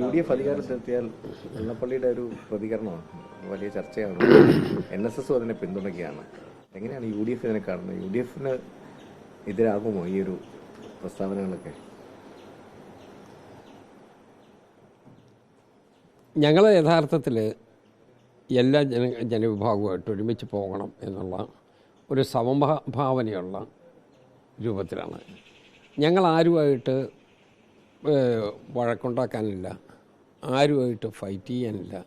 U D F അധികാരത്തിലെത്തിയാൽ വെള്ളപ്പള്ളിയുടെ ഒരു പ്രതികരണമാണ്. വലിയ ചർച്ചയാണ്. എൻ എസ് എസും അതിനെ പിന്തുണയ്ക്കുകയാണ്. എങ്ങനെയാണ് യു ഡി എഫ് ഇതിനെ കാണുന്നത്? യു ഡി എഫിന് എതിരാകുമോ ഈ ഒരു പ്രസ്താവനകളൊക്കെ? ഞങ്ങൾ യഥാർത്ഥത്തിൽ എല്ലാ ജന ജനവിഭാഗവുമായിട്ട് ഒരുമിച്ച് പോകണം എന്നുള്ള ഒരു സമഭാവനയുള്ള രൂപത്തിലാണ്. ഞങ്ങൾ ആരുമായിട്ട് വഴക്കുണ്ടാക്കാനില്ല. ആരുമായിട്ട് ഫൈറ്റ് ചെയ്യാനില്ല.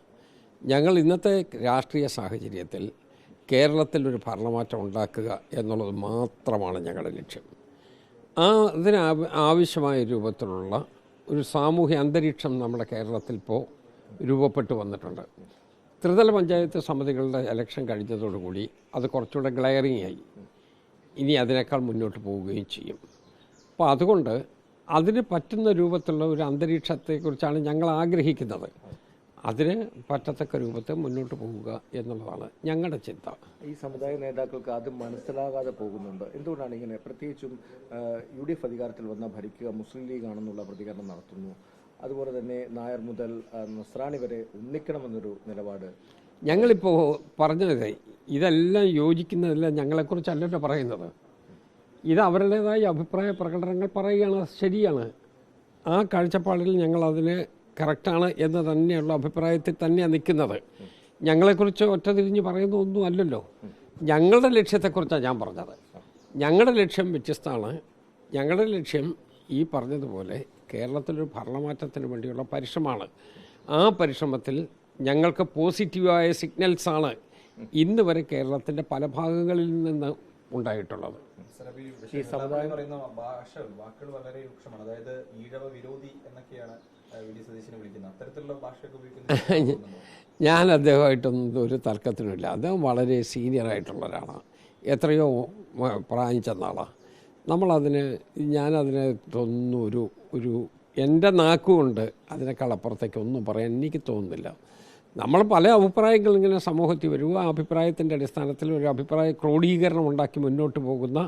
ഞങ്ങൾ ഇന്നത്തെ രാഷ്ട്രീയ സാഹചര്യത്തിൽ കേരളത്തിൽ ഒരു ഭരണമാറ്റം ഉണ്ടാക്കുക എന്നുള്ളത് മാത്രമാണ് ഞങ്ങളുടെ ലക്ഷ്യം. ആ അതിന് ആവ- ആവശ്യമായ രൂപത്തിലുള്ള ഒരു സാമൂഹ്യ അന്തരീക്ഷം നമ്മുടെ കേരളത്തിൽ ഇപ്പോൾ രൂപപ്പെട്ടു വന്നിട്ടുണ്ട്. ത്രിതല പഞ്ചായത്ത് സമിതികളുടെ ഇലക്ഷൻ കഴിഞ്ഞതോടുകൂടി അത് കുറച്ചുകൂടെ ഗ്ലയറിംഗ് ആയി. ഇനി അതിനേക്കാൾ മുന്നോട്ട് പോവുകയും ചെയ്യും. അപ്പോൾ അതുകൊണ്ട് അതിന് പറ്റുന്ന രൂപത്തിലുള്ള ഒരു അന്തരീക്ഷത്തെക്കുറിച്ചാണ് ഞങ്ങൾ ആഗ്രഹിക്കുന്നത്. അതിന് പറ്റത്തക്ക രൂപത്തിൽ മുന്നോട്ട് പോവുക എന്നുള്ളതാണ് ഞങ്ങളുടെ ചിന്ത. ഈ സമുദായ നേതാക്കൾക്ക് അത് മനസ്സിലാകാതെ പോകുന്നുണ്ട്. എന്തുകൊണ്ടാണ് ഇങ്ങനെ? പ്രത്യേകിച്ചും യു ഡി എഫ് അധികാരത്തിൽ വന്ന ഭരിക്കുക മുസ്ലിം ലീഗ് ആണെന്നുള്ള പ്രതികരണം നടത്തുന്നു. അതുപോലെ തന്നെ നായർ മുതൽ നസ്രാണി വരെ ഒന്നിക്കണമെന്നൊരു നിലപാട്. ഞങ്ങളിപ്പോൾ പറഞ്ഞത് ഇതെല്ലാം യോജിക്കുന്നതെല്ലാം ഞങ്ങളെക്കുറിച്ചല്ലല്ലോ പറയുന്നത്. ഇത് അവരുടേതായ അഭിപ്രായ പ്രകടനങ്ങൾ പറയുകയാണ്. ശരിയാണ്. ആ കാഴ്ചപ്പാടിൽ ഞങ്ങളതിന് കറക്റ്റാണ് എന്ന് തന്നെയുള്ള അഭിപ്രായത്തിൽ തന്നെയാണ് നിൽക്കുന്നത്. ഞങ്ങളെക്കുറിച്ച് ഒറ്റ തിരിഞ്ഞ് പറയുന്ന ഒന്നും അല്ലല്ലോ. ഞങ്ങളുടെ ലക്ഷ്യത്തെക്കുറിച്ചാണ് ഞാൻ പറഞ്ഞത്. ഞങ്ങളുടെ ലക്ഷ്യം വ്യത്യസ്തമാണ്. ഞങ്ങളുടെ ലക്ഷ്യം ഈ പറഞ്ഞതുപോലെ കേരളത്തിലൊരു ഭരണമാറ്റത്തിന് വേണ്ടിയുള്ള പരിശ്രമമാണ്. ആ പരിശ്രമത്തിൽ ഞങ്ങൾക്ക് പോസിറ്റീവായ സിഗ്നൽസാണ് ഇന്ന് വരെ കേരളത്തിന്റെ പല ഭാഗങ്ങളിൽ നിന്ന് ഉണ്ടായിട്ടുള്ളത്. സനബി സമുദായം പറയുന്ന ഭാഷ വാക്കുകൾ വളരെ രൂക്ഷമാണ്. അതായത് ഈഴവ വിരോധി എന്നൊക്കെയാണ് ഞാൻ അദ്ദേഹമായിട്ടൊന്നും ഒരു തർക്കത്തിനുമില്ല. അദ്ദേഹം വളരെ സീനിയർ ആയിട്ടുള്ള ഒരാളാണ് എത്രയോ പ്രായം ചെന്ന ആളാണ് നമ്മളതിന് ഞാനതിനെ തോന്നുന്നു ഒരു ഒരു എന്റെ നാക്കുകൊണ്ട് അതിനേക്കാൾ അപ്പുറത്തേക്ക് ഒന്നും പറയാൻ എനിക്ക് തോന്നുന്നില്ല. നമ്മൾ പല അഭിപ്രായങ്ങൾ ഇങ്ങനെ സമൂഹത്തിൽ വരുക ആ അഭിപ്രായത്തിന്റെ അടിസ്ഥാനത്തിൽ ഒരു അഭിപ്രായ ക്രോഡീകരണം ഉണ്ടാക്കി മുന്നോട്ട് പോകുന്ന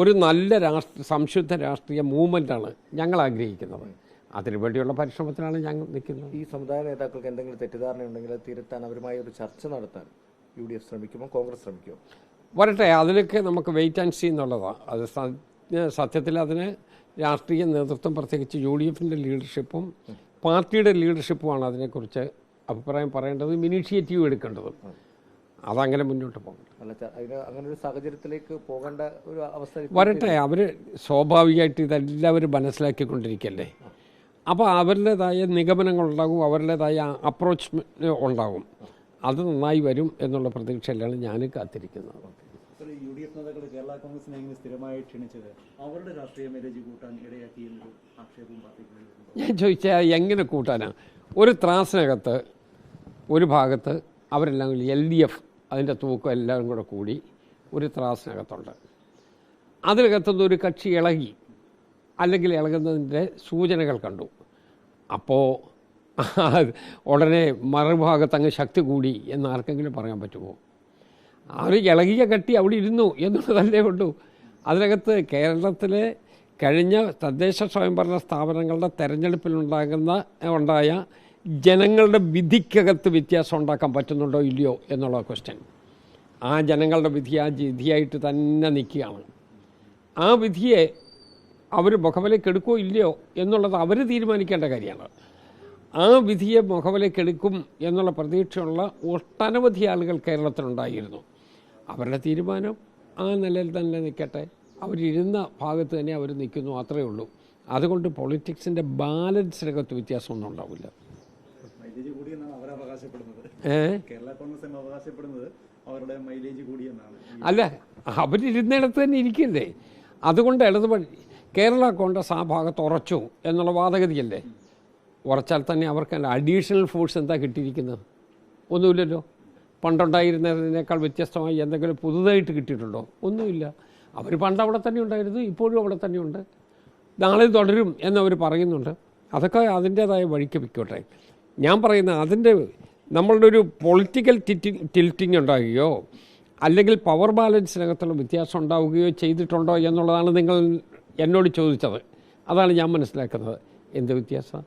ഒരു നല്ല രാഷ്ട്ര സംശുദ്ധ രാഷ്ട്രീയ മൂവ്മെന്റാണ് ഞങ്ങൾ ആഗ്രഹിക്കുന്നത്. അതിനുവേണ്ടിയുള്ള പരിശ്രമത്തിലാണ് ഞങ്ങൾ നിൽക്കുന്നത്. ഈ സമുദായ നേതാക്കൾക്ക് എന്തെങ്കിലും തെറ്റിദ്ധാരണ ഉണ്ടെങ്കിൽ അത് തിരുത്താൻ അവരുമായി ഒരു ചർച്ച നടത്താൻ യു ഡി എഫ് ശ്രമിക്കുമോ കോൺഗ്രസ് ശ്രമിക്കുമോ? വരട്ടെ അതിലൊക്കെ നമുക്ക് വെയിറ്റ് ആൻഡ് സീ എന്നുള്ളതാണ് അത് സത്യത്തിൽ അതിന് രാഷ്ട്രീയ നേതൃത്വം പ്രത്യേകിച്ച് യു ഡി എഫിന്റെ ലീഡർഷിപ്പും പാർട്ടിയുടെ ലീഡർഷിപ്പുമാണ് അതിനെക്കുറിച്ച് അഭിപ്രായം പറയേണ്ടതും ഇനീഷ്യേറ്റീവ് എടുക്കേണ്ടതും. അതങ്ങനെ മുന്നോട്ട് പോകണം. അങ്ങനെ ഒരു സാഹചര്യത്തിലേക്ക് പോകേണ്ട ഒരു അവസ്ഥ വരട്ടെ അവർ സ്വാഭാവികമായിട്ട് ഇതെല്ലാവരും മനസ്സിലാക്കിക്കൊണ്ടിരിക്കല്ലേ? അപ്പോൾ അവരുടേതായ നിഗമനങ്ങളുണ്ടാകും അവരുടേതായ അപ്രോച്ച് ഉണ്ടാകും. അത് നന്നായി വരും എന്നുള്ള പ്രതീക്ഷയിലാണ് ഞാൻ കാത്തിരിക്കുന്നത്. യു ഡി എഫ് നേതാക്കൾ കേരള കോൺഗ്രസിനെ ഇങ്ങനെ സ്ഥിരമായി ക്ഷണിച്ചത് അവരുടെ രാഷ്ട്രീയ കൂട്ടാൻ ഇടയാക്കി എന്നൊരു ഞാൻ ചോദിച്ചാൽ എങ്ങനെ കൂട്ടാനാണ് ഒരു ത്രാസിനകത്ത് ഒരു ഭാഗത്ത് അവരെല്ലാം എൽ ഡി എഫ് അതിന്റെ തൂക്കം എല്ലാവരും കൂടെ കൂടി ഒരു ത്രാസിനകത്തുണ്ട്. അതിനകത്തുനിന്ന് ഒരു കക്ഷി ഇളകി അല്ലെങ്കിൽ ഇളകുന്നതിന്റെ സൂചനകൾ കണ്ടു. അപ്പോൾ ഉടനെ മറുഭാഗത്ത് അങ്ങ് ശക്തി കൂടി എന്ന് ആർക്കെങ്കിലും പറയാൻ പറ്റുമോ? ആ ഒരു ഇളകിയ കട്ടി അവിടെ ഇരുന്നു എന്നുള്ളതല്ലേ ഉള്ളൂ. അതിനകത്ത് കേരളത്തിലെ കഴിഞ്ഞ തദ്ദേശ സ്വയംഭരണ സ്ഥാപനങ്ങളുടെ തെരഞ്ഞെടുപ്പിലുണ്ടാകുന്ന ഉണ്ടായ ജനങ്ങളുടെ വിധിക്കകത്ത് വ്യത്യാസം ഉണ്ടാക്കാൻ പറ്റുന്നുണ്ടോ ഇല്ലയോ എന്നുള്ള ക്വസ്റ്റ്യൻ ആ ജനങ്ങളുടെ വിധി ആ വിധിയായിട്ട് തന്നെ നിൽക്കുകയാണ്. ആ വിധിയെ അവർ മുഖവിലേക്ക് എടുക്കുമോ ഇല്ലയോ എന്നുള്ളത് അവർ തീരുമാനിക്കേണ്ട കാര്യമാണ്. ആ വിധിയെ മുഖവിലേക്ക് എടുക്കും എന്നുള്ള പ്രതീക്ഷയുള്ള ഒട്ടനവധി ആളുകൾ കേരളത്തിലുണ്ടായിരുന്നു. അവരുടെ തീരുമാനം ആ നിലയിൽ തന്നെ നിൽക്കട്ടെ. അവരിരുന്ന ഭാഗത്ത് തന്നെ അവർ നിൽക്കുന്നു അത്രയേ ഉള്ളൂ. അതുകൊണ്ട് പൊളിറ്റിക്സിന്റെ ബാലൻസിനകത്ത് വ്യത്യാസമൊന്നും ഉണ്ടാവില്ല മൈലേജ് കൂടിയെന്നാണ് അവർ അവകാശപ്പെടുന്നത് ഏ കേരള കോൺഗ്രസ് എം അവകാശപ്പെടുന്നത് അവരുടെ മൈലേജ് കൂടിയെന്നാണ്. അല്ല അവരിരുന്നിടത്ത് തന്നെ ഇരിക്കില്ലേ അതുകൊണ്ട് ഇടതുപക്ഷ കേരള കോൺഗ്രസ് ആ ഭാഗത്ത് ഉറച്ചു എന്നുള്ള വാദഗതിയല്ലേ? ഉറച്ചാൽ തന്നെ അവർക്ക് അഡീഷണൽ ഫോഴ്സ് എന്താ കിട്ടിയിരിക്കുന്നത്? ഒന്നുമില്ലല്ലോ. പണ്ടുണ്ടായിരുന്നതിനേക്കാൾ വ്യത്യസ്തമായി എന്തെങ്കിലും പുതുതായിട്ട് കിട്ടിയിട്ടുണ്ടോ? ഒന്നുമില്ല. അവർ പണ്ട് അവിടെ തന്നെ ഉണ്ടായിരുന്നു ഇപ്പോഴും അവിടെ തന്നെയുണ്ട് നാളെ തുടരും എന്നവർ പറയുന്നുണ്ട്. അതൊക്കെ അതിന്റേതായ വഴിക്ക് വയ്ക്കോട്ടെ ഞാൻ പറയുന്ന അതിന്റെ നമ്മളുടെ ഒരു പൊളിറ്റിക്കൽ ടിൽറ്റിംഗ് ഉണ്ടാകുകയോ അല്ലെങ്കിൽ പവർ ബാലൻസിനകത്തുള്ള വ്യത്യാസം ഉണ്ടാവുകയോ ചെയ്തിട്ടുണ്ടോ എന്നുള്ളതാണ് നിങ്ങൾ എന്നോട് ചോദിച്ചത്. അതാണ് ഞാൻ മനസ്സിലാക്കുന്നത്. എന്ത് വ്യത്യാസം?